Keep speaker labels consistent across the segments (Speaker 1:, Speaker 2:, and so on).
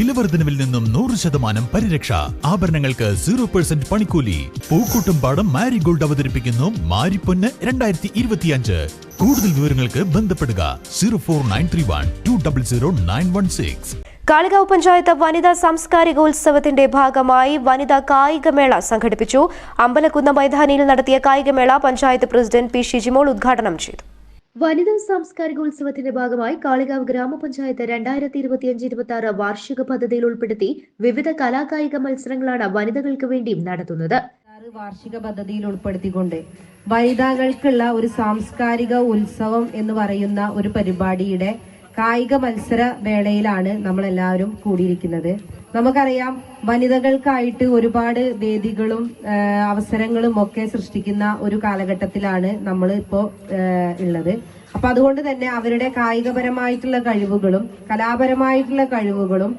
Speaker 1: വിലവർദ്ധനവിൽ നിന്നും നൂറ് ശതമാനം പരിരക്ഷ. ആഭരണങ്ങൾക്ക് സീറോ പെർസെന്റ് പണിക്കൂലി. പൂക്കൂട്ടും പാടം മാരിഗോൾഡ് അവതരിപ്പിക്കുന്നു മാരിപ്പൊന്ന് രണ്ടായിരത്തി ഇരുപത്തിയഞ്ച് കൂടുതൽ വിവരങ്ങൾക്ക് ബന്ധപ്പെടുക zero four nine three one two double zero nine one six.
Speaker 2: Kalikavu panchayat വനിതാ സാംസ്കാരികോത്സവത്തിന്റെ ഭാഗമായി വനിതാ കായികമേള സംഘടിപ്പിച്ചു. അമ്പലക്കുന്ന മൈതാനിയിൽ നടത്തിയ കായികമേള പഞ്ചായത്ത് പ്രസിഡന്റ് പി ഷിജിമോൾ ഉദ്ഘാടനം ചെയ്തു. വനിതാ സാംസ്കാരികോത്സവത്തിന്റെ ഭാഗമായി കാളികാവ് ഗ്രാമപഞ്ചായത്ത് രണ്ടായിരത്തി ഇരുപത്തിയഞ്ച് ഇരുപത്തി ആറ് വാർഷിക പദ്ധതിയിൽ ഉൾപ്പെടുത്തി വിവിധ കലാകായിക മത്സരങ്ങളാണ് വനിതകൾക്ക് വേണ്ടിയും നടത്തുന്നത്.
Speaker 3: വാർഷിക പദ്ധതിയിൽ ഉൾപ്പെടുത്തിക്കൊണ്ട് വനിതകൾക്കുള്ള ഒരു സാംസ്കാരിക ഉത്സവം എന്ന് പറയുന്ന ഒരു പരിപാടിയുടെ കായിക മത്സര വേളയിലാണ് നമ്മൾ എല്ലാവരും കൂടിയിരിക്കുന്നത്. നമുക്കറിയാം വനിതകൾക്കായിട്ട് ഒരുപാട് വേദികളും അവസരങ്ങളും ഒക്കെ സൃഷ്ടിക്കുന്ന ഒരു കാലഘട്ടത്തിലാണ് നമ്മൾ ഇപ്പോൾ ഉള്ളത്. അപ്പൊ അതുകൊണ്ട് തന്നെ അവരുടെ കായികപരമായിട്ടുള്ള കഴിവുകളും കലാപരമായിട്ടുള്ള കഴിവുകളും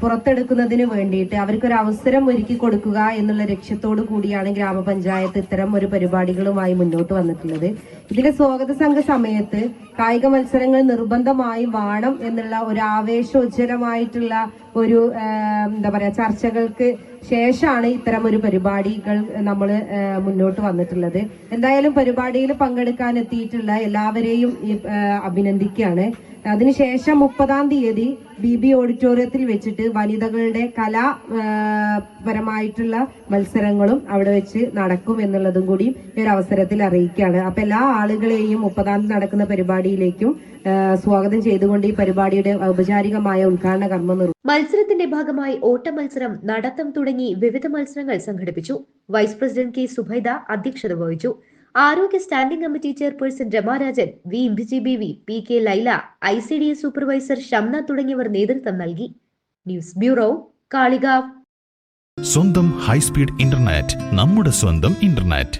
Speaker 3: പുറത്തെടുക്കുന്നതിന് വേണ്ടിയിട്ട് അവർക്കൊരു അവസരം ഒരുക്കി കൊടുക്കുക എന്നുള്ള ലക്ഷ്യത്തോടു കൂടിയാണ് ഗ്രാമപഞ്ചായത്ത് ഇത്തരം ഒരു പരിപാടികളുമായി മുന്നോട്ട് വന്നിട്ടുള്ളത്. ഇതിന്റെ സ്വാഗത സംഘ സമയത്ത് കായിക മത്സരങ്ങൾ നിർബന്ധമായും വാണം എന്നുള്ള ഒരു ആവേശോജ്ജലമായിട്ടുള്ള ഒരു എന്താ പറയാ ചർച്ചകൾക്ക് ശേഷമാണ് ഇത്തരം ഒരു പരിപാടികൾ നമ്മൾ മുന്നോട്ട് വന്നിട്ടുള്ളത്. എന്തായാലും പരിപാടിയിൽ പങ്കെടുക്കാൻ എത്തിയിട്ടുള്ള എല്ലാവരെയും അഭിനന്ദിക്കുകയാണ്. അതിനുശേഷം മുപ്പതാം തീയതി ബി ബി ഓഡിറ്റോറിയത്തിൽ വെച്ചിട്ട് വനിതകളുടെ കലാ പരമായിട്ടുള്ള മത്സരങ്ങളും അവിടെ വെച്ച് നടക്കും എന്നുള്ളതും കൂടി ഒരു അവസരത്തിൽ അറിയിക്കുകയാണ്. അപ്പൊ എല്ലാ ആളുകളെയും മുപ്പതാം തീയതി നടക്കുന്ന പരിപാടിയിലേക്കും സ്വാഗതം ചെയ്തുകൊണ്ട് ഈ പരിപാടിയുടെ ഔപചാരികമായ ഉദ്ഘാടന കർമ്മം
Speaker 2: മത്സരത്തിന്റെ ഭാഗമായി ഓട്ടമത്സരം മത്സരം നടത്തം തുടങ്ങി വിവിധ മത്സരങ്ങൾ സംഘടിപ്പിച്ചു. വൈസ് പ്രസിഡന്റ് കെ സുബൈദ അധ്യക്ഷത വഹിച്ചു. ആരോഗ്യ standing committee chairperson Ramarajan V ഇംബിജി B V P K Laila I C D S supervisor Shamna തുടങ്ങിയവർ നേതൃത്വം നൽകി. News bureau Kalikavu.
Speaker 1: സ്വന്തം ഹൈസ്പീഡ് ഇന്റർനെറ്റ് നമ്മുടെ സ്വന്തം ഇന്റർനെറ്റ്.